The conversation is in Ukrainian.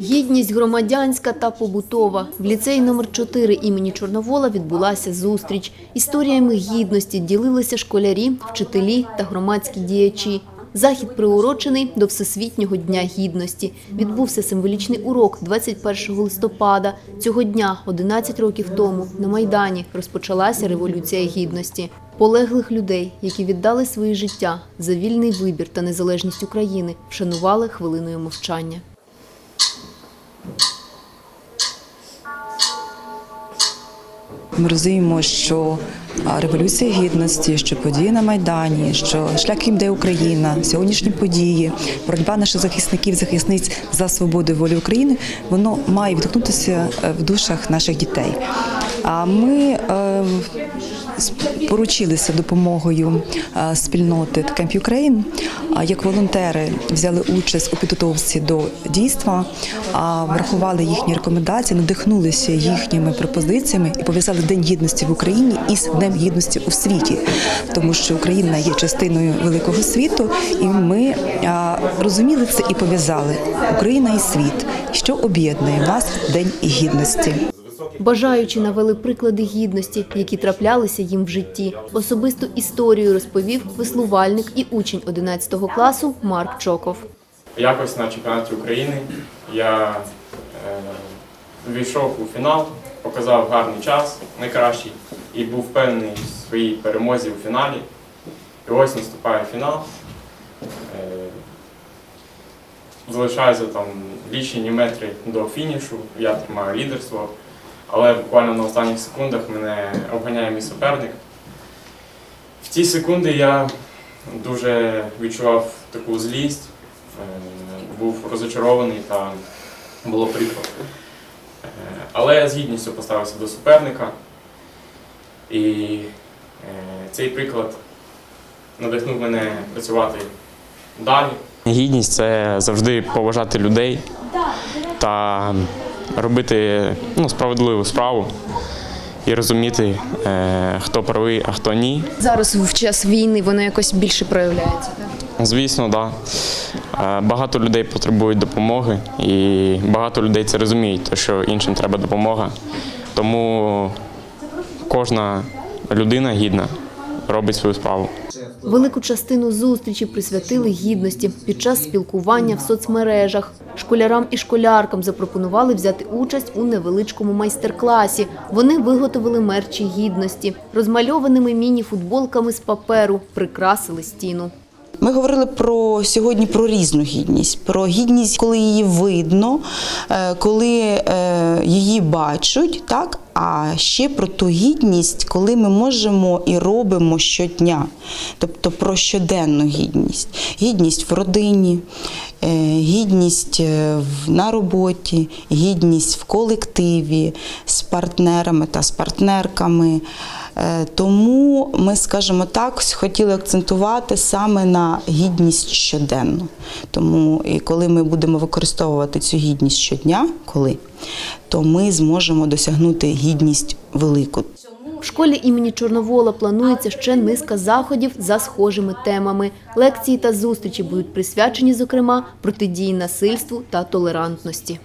Гідність громадянська та побутова. В ліцеї номер 4 імені Чорновола відбулася зустріч. Історіями гідності ділилися школярі, вчителі та громадські діячі. Захід приурочений до Всесвітнього дня гідності. Відбувся символічний урок 21 листопада. Цього дня, 11 років тому, на Майдані розпочалася Революція Гідності. Полеглих людей, які віддали свої життя за вільний вибір та незалежність України, вшанували хвилиною мовчання. Ми розуміємо, що революція гідності, що події на майдані, що шлях йде Україна, сьогоднішні події, боротьба наших захисників, захисниць за свободу і волю України, воно має відгукнутися е, в душах наших дітей. А ми е, поручилися допомогою е, спільноти Camp Ukraine, як волонтери взяли участь у підготовці до дійства, врахували їхні рекомендації, надихнулися їхніми пропозиціями і пов'язали День гідності в Україні із Днем гідності у світі, тому що Україна є частиною великого світу, і ми розуміли це і пов'язали. Україна і світ, що об'єднує нас День гідності. Бажаючи навели приклади гідності, які траплялися їм в житті. Особисту історію розповів веслувальник і учень 11 класу Марк Чоков. Якось на чемпіонаті України я е, війшов у фінал, показав гарний час, найкращий, і був впевнений в своїй перемозі у фіналі. І ось наступає фінал. Е, залишаються там лічені метри до фінішу, я тримаю лідерство, але буквально на останніх секундах мене обганяє мій суперник. В ті секунди я дуже відчував таку злість, е, був розочарований та було прикро. Е, Але я з гідністю поставився до суперника. І е, цей приклад надихнув мене працювати далі. Гідність це завжди поважати людей та робити ну, справедливу справу і розуміти, е, хто правий, а хто ні. Зараз в час війни воно якось більше проявляється. Звісно, так. Да. Е, Багато людей потребують допомоги, і багато людей це розуміють, що іншим треба допомога. Тому кожна людина гідна робить свою справу. Велику частину зустрічі присвятили гідності під час спілкування в соцмережах. Школярам і школяркам запропонували взяти участь у невеличкому майстер-класі. Вони виготовили мерчі гідності. Розмальованими міні-футболками з паперу прикрасили стіну. Ми говорили про сьогодні про різну гідність, про гідність, коли її видно, е, коли е, її бачать, так. А ще про ту гідність, коли ми можемо і робимо щодня, тобто про щоденну гідність, гідність в родині, гідність е, на роботі, гідність в колективі з партнерами та з партнерками. Е, Тому ми, скажімо так, хотіли акцентувати саме на гідність щоденну. Тому і коли ми будемо використовувати цю гідність щодня, коли, то ми зможемо досягнути гідність велику. В школі імені Чорновола планується ще низка заходів за схожими темами. Лекції та зустрічі будуть присвячені, зокрема, протидії насильству та толерантності.